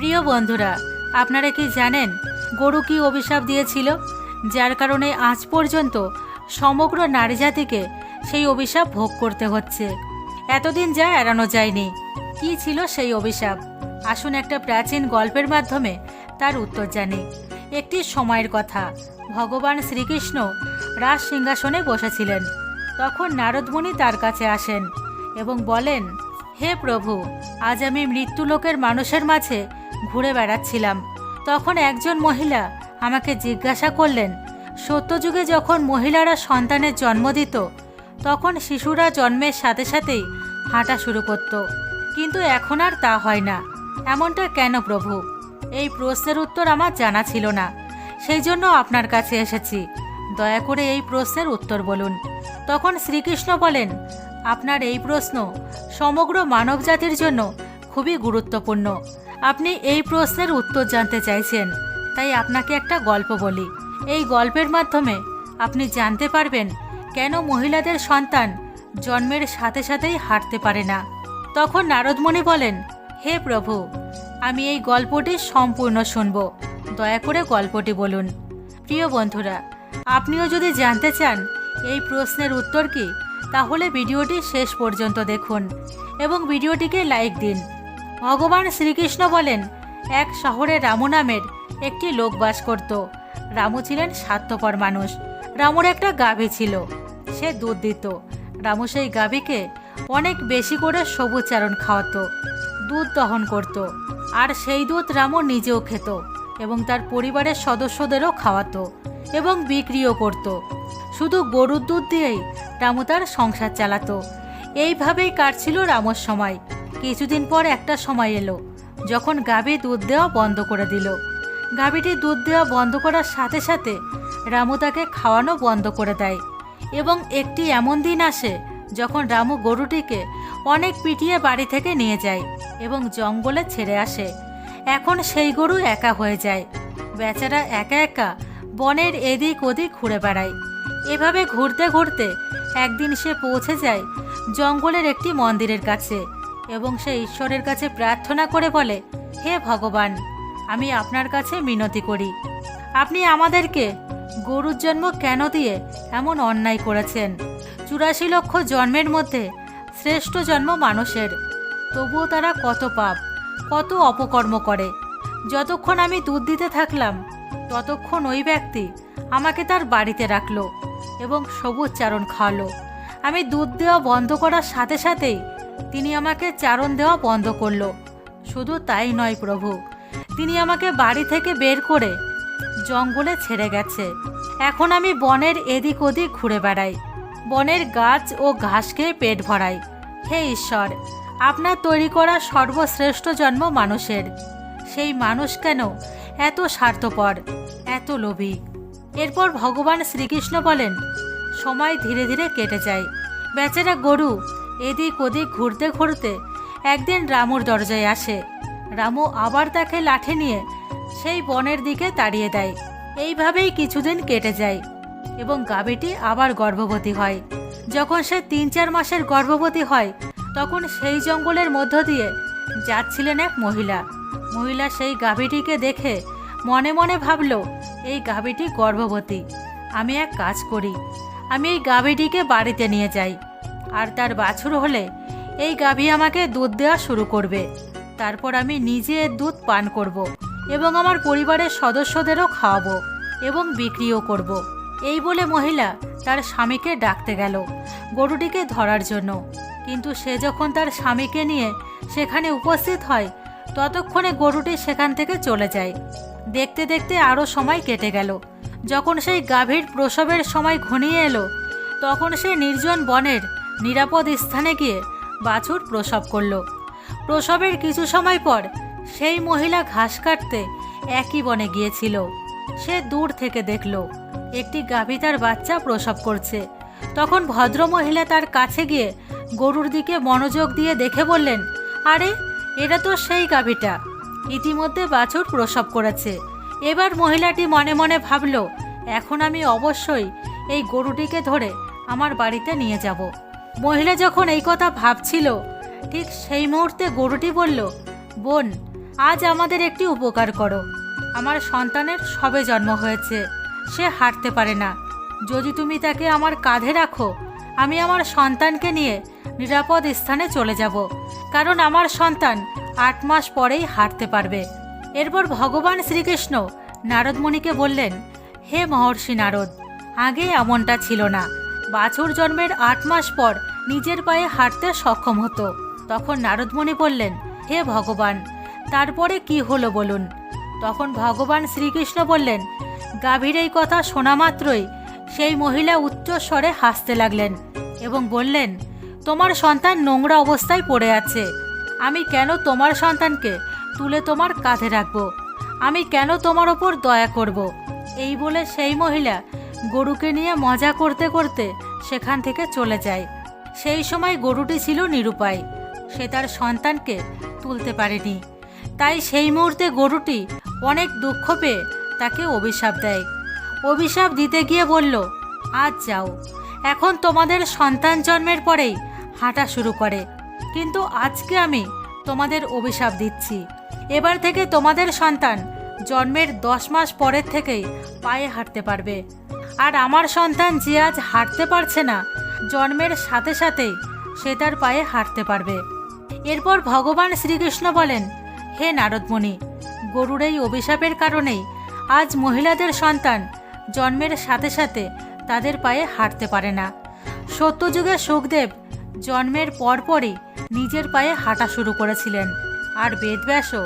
প্রিয় বন্ধুরা, আপনারা কি জানেন গরু কি অভিশাপ দিয়েছিল? যার কারণে আজ পর্যন্ত সমগ্র নারী জাতিকে সেই অভিশাপ ভোগ করতে হচ্ছে। এতদিন যা এড়ানো যায়নি। কি ছিল সেই অভিশাপ? আসুন একটা প্রাচীন গল্পের মাধ্যমে তার উত্তর জানি। একটি সময়ের কথা। ভগবান শ্রীকৃষ্ণ রাজ সিংহাসনে বসেছিলেন। তখন নারদমণি তার কাছে আসেন এবং বলেন, হে প্রভু, আজ আমি মৃত্যুলোকের মানুষের মাঝে ঘুরে বেড়াচ্ছিলাম। তখন একজন মহিলা আমাকে জিজ্ঞাসা করলেন, সত্যযুগে যখন মহিলারা সন্তানের জন্ম দিত, তখন শিশুরা জন্মের সাথে সাথেই হাঁটা শুরু করত। কিন্তু এখন আর তা হয় না। এমনটা কেন প্রভু? এই প্রশ্নের উত্তর আমার জানা ছিল না। সেই জন্য আপনার কাছে এসেছি। দয়া করে এই প্রশ্নের উত্তর বলুন। তখন শ্রীকৃষ্ণ বলেন, আপনার এই প্রশ্ন সমগ্র মানবজাতির জন্য খুবই গুরুত্বপূর্ণ। আপনি এই প্রশ্নের উত্তর জানতে চাইছেন, তাই আপনাকে একটা গল্প বলি। এই গল্পের মাধ্যমে আপনি জানতে পারবেন কেন মহিলাদের সন্তান জন্মের সাথে সাথেই হাঁটতে পারে না। তখন নারদমণি বলেন, হে প্রভু, আমি এই গল্পটি সম্পূর্ণ শুনব। দয়া করে গল্পটি বলুন। প্রিয় বন্ধুরা, আপনিও যদি জানতে চান এই প্রশ্নের উত্তর কি, তাহলে ভিডিওটি শেষ পর্যন্ত দেখুন এবং ভিডিওটিকে লাইক দিন। ভগবান শ্রীকৃষ্ণ বলেন, এক শহরে রামু নামের একটি লোক বাস করত। রামু ছিলেন স্বার্থপর মানুষ। রামুর একটা গাভী ছিল। সে দুধ দিত। রামু সেই গাভীকে অনেক বেশি করে সবুজ চারণ খাওয়াতো, দুধ দহন করত। আর সেই দুধ রামু নিজেও খেত এবং তার পরিবারের সদস্যদেরও খাওয়াতো এবং বিক্রিও করত। শুধু গরুর দুধ দিয়েই রামু তার সংসার চালাতো। এইভাবেই কাটছিল রামুর সময়। কিছুদিন পর একটা সময় এলো, যখন গাভী দুধ দেওয়া বন্ধ করে দিল। গাভীটি দুধ দেওয়া বন্ধ করার সাথে সাথে রামু তাকে খাওয়ানো বন্ধ করে দেয় এবং একটি এমন দিন আসে যখন রামু গরুটিকে অনেক পিটিয়ে বাড়ি থেকে নিয়ে যায় এবং জঙ্গলে ছেড়ে আসে। এখন সেই গরু একা হয়ে যায়। বেচারা একা একা বনের এদিক ওদিক ঘুরে বেড়ায়। এভাবে ঘুরতে ঘুরতে একদিন সে পৌঁছে যায় জঙ্গলের একটি মন্দিরের কাছে। এবং সে ঈশ্বরের কাছে প্রার্থনা করে বলে, হে ভগবান, আমি আপনার কাছে মিনতি করি। আপনি আমাদেরকে গরুর জন্ম কেন দিয়ে এমন অন্যায় করেছেন? চুরাশি লক্ষ জন্মের মধ্যে শ্রেষ্ঠ জন্ম মানুষের। তবুও তারা কত পাপ, কত অপকর্ম করে। যতক্ষণ আমি দুধ দিতে থাকলাম, ততক্ষণ ওই ব্যক্তি আমাকে তার বাড়িতে রাখল এবং সবুজ চারণ খাওয়ালো। আমি দুধ দেওয়া বন্ধ করার সাথে সাথেই তিনি আমাকে চারণ দেওয়া বন্ধ করল। শুধু তাই নয় প্রভু, তিনি আমাকে বাড়ি থেকে বের করে জঙ্গলে ছেড়ে গেছে। এখন আমি বনের এদিক ওদিক ঘুরে বেড়াই, বনের গাছ ও ঘাস খেয়ে পেট ভরাই। হে ঈশ্বর, আপনার তৈরি করা সর্বশ্রেষ্ঠ জন্ম মানুষের। সেই মানুষ কেন এত স্বার্থপর, এত লোভী? এরপর ভগবান শ্রীকৃষ্ণ বলেন, সময় ধীরে ধীরে কেটে যায়। বেচারা গরু এদিক ওদিক ঘুরতে ঘুরতে একদিন রামুর দরজায় আসে। রামু আবার তাকে লাঠি নিয়ে সেই বনের দিকে তাড়িয়ে দেয়। এইভাবেই কিছুদিন কেটে যায় এবং গাভীটি আবার গর্ভবতী হয়। যখন সে তিন চার মাসের গর্ভবতী হয়, তখন সেই জঙ্গলের মধ্য দিয়ে যাচ্ছিলেন এক মহিলা। মহিলা সেই গাভীটিকে দেখে মনে মনে ভাবল, এই গাভীটি গর্ভবতী। আমি এক কাজ করি। আমি এই গাভীটিকে বাড়িতে নিয়ে যাই। আর তার বাছুর হলে এই গাভী আমাকে দুধ দেওয়া শুরু করবে। তারপর আমি নিজে দুধ পান করব এবং আমার পরিবারের সদস্যদেরও খাওয়াবো এবং বিক্রিও করব। এই বলে মহিলা তার স্বামীকে ডাকতে গেল গরুটিকে ধরার জন্য। কিন্তু সে যখন তার স্বামীকে নিয়ে সেখানে উপস্থিত হয়, ততক্ষণে গরুটি সেখান থেকে চলে যায়। দেখতে দেখতে আরও সময় কেটে গেল। যখন সেই গাভীর প্রসবের সময় ঘনিয়ে এলো, তখন সে নির্জন বনের নিরাপদ স্থানে গিয়ে বাছুর প্রসব করল। প্রসবের কিছু সময় পর সেই মহিলা ঘাস কাটতে একই বনে গিয়েছিল। সে দূর থেকে দেখল, একটি গাভী তার বাচ্চা প্রসব করছে। তখন ভদ্র মহিলা তার কাছে গিয়ে গরুর দিকে মনোযোগ দিয়ে দেখে বললেন, আরে এটা তো সেই গাভীটা। ইতিমধ্যে বাছুর প্রসব করেছে। এবার মহিলাটি মনে মনে ভাবল, এখন আমি অবশ্যই এই গরুটিকে ধরে আমার বাড়িতে নিয়ে যাব। মহিলা যখন এই কথা ভাবছিল, ঠিক সেই মুহূর্তে গরুটি বলল, বোন, আজ আমাদের একটি উপকার করো। আমার সন্তানের সবে জন্ম হয়েছে, সে হাঁটতে পারে না। যদি তুমি তাকে আমার কাঁধে রাখো, আমি আমার সন্তানকে নিয়ে নিরাপদ স্থানে চলে যাব। কারণ আমার সন্তান আট মাস পরেই হাঁটতে পারবে। এরপর ভগবান শ্রীকৃষ্ণ নারদমণিকে বললেন, হে মহর্ষি নারদ, আগে এমনটা ছিল না। বাছুর জন্মের আট মাস পর নিজের পায়ে হাঁটতে সক্ষম হতো। তখন নারদমণি বললেন হে ভগবান, তারপরে কি হলো বলুন? তখন ভগবান শ্রীকৃষ্ণ বললেন, গাভীর এই কথা শোনা মাত্রই সেই মহিলা উচ্চস্বরে হাসতে লাগলেন এবং বললেন, তোমার সন্তান নোংরা অবস্থায় পড়ে আছে। আমি কেন তোমার সন্তানকে তুলে তোমার কাঁধে রাখব? আমি কেন তোমার ওপর দয়া করব? এই বলে সেই মহিলা গরুকে নিয়ে মজা করতে করতে সেখান থেকে চলে যায়। সেই সময় গরুটি ছিল নিরুপায়। সে তার সন্তানকে তুলতে পারেনি। তাই সেই মুহূর্তে গরুটি অনেক দুঃখ পেয়ে তাকে অভিশাপ দেয়। অভিশাপ দিতে গিয়ে বলল, আজ যাও। এখন তোমাদের সন্তান জন্মের পরেই হাঁটা শুরু করে। কিন্তু আজকে আমি তোমাদের অভিশাপ দিচ্ছি। এবার থেকে তোমাদের সন্তান জন্মের দশ মাস পরের থেকেই পায়ে হাঁটতে পারবে। আর আমার সন্তান যে আজ হাঁটতে পারছে না জন্মের সাথে সাথেই সে তার পায়ে হাঁটতে পারবে। এরপর ভগবান শ্রীকৃষ্ণ বলেন, হে নারদমণি, গরুর এই অভিশাপের কারণেই আজ মহিলাদের সন্তান জন্মের সাথে সাথে তাদের পায়ে হাঁটতে পারে না। সত্যযুগে সুখদেব জন্মের পরপরই নিজের পায়ে হাঁটা শুরু করেছিলেন আর বেদব্যাসও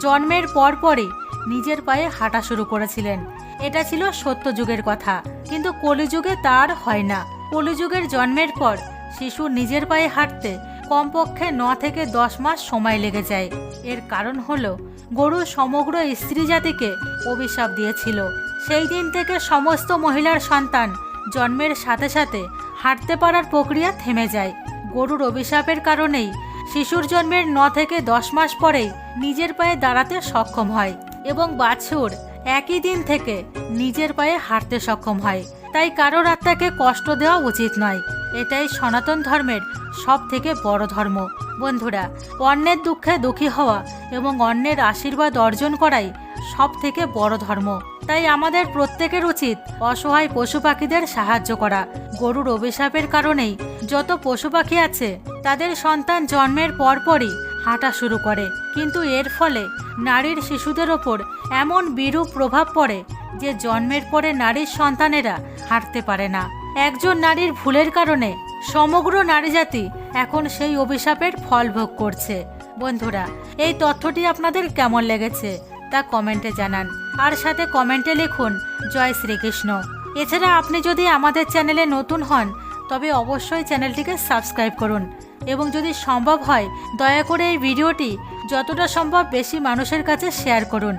জন্মের পরপরই নিজের পায়ে হাঁটা শুরু করেছিলেন। এটা ছিল সত্যযুগের কথা, কিন্তু কলিযুগে তার হয় না। কলিযুগের জন্মের পর শিশু নিজের পায়ে হাঁটতে কমপক্ষে ন থেকে দশ মাস সময় লেগে যায়। এর কারণ হল, গরু সমগ্র স্ত্রী জাতিকে অভিশাপ দিয়েছিল। সেই দিন থেকে সমস্ত মহিলার সন্তান জন্মের সাথে সাথে হাঁটতে পারার প্রক্রিয়া থেমে যায়। গরুর অভিশাপের কারণেই শিশুর জন্মের ন থেকে দশ মাস পরেই নিজের পায়ে দাঁড়াতে সক্ষম হয় এবং বাছুর একই দিন থেকে নিজের পায়ে হাঁটতে সক্ষম হয়। তাই কারোর আত্মাকে কষ্ট দেওয়া উচিত নয়। এটাই সনাতন ধর্মের সব থেকে বড় ধর্ম। বন্ধুরা, অন্যের দুঃখে দুঃখী হওয়া এবং অন্যের আশীর্বাদ অর্জন করাই সব থেকে বড় ধর্ম। তাই আমাদের প্রত্যেকের উচিত অসহায় পশু পাখিদের সাহায্য করা। গরুর অভিশাপের কারণেই যত পশু পাখি আছে, তাদের সন্তান জন্মের পরপরই হাঁটা শুরু করে। কিন্তু এর ফলে নারীর শিশুদের ওপর এমন বিরূপ প্রভাব পড়ে যে জন্মের পরে নারীর সন্তানেরা হাঁটতে পারে না। একজন নারীর ভুলের কারণে সমগ্র নারী জাতি এখন সেই অভিশাপের ফল ভোগ করছে। বন্ধুরা, এই তথ্যটি আপনাদের কেমন লেগেছে তা কমেন্টে জানান। আর সাথে কমেন্টে লিখুন, জয় শ্রীকৃষ্ণ। এছাড়া আপনি যদি আমাদের চ্যানেলে নতুন হন, তবে অবশ্যই চ্যানেলটিকে সাবস্ক্রাইব করুন। এবং যদি সম্ভব হয়, দয়া করে এই ভিডিওটি যতটা সম্ভব বেশি মানুষের কাছে শেয়ার করুন।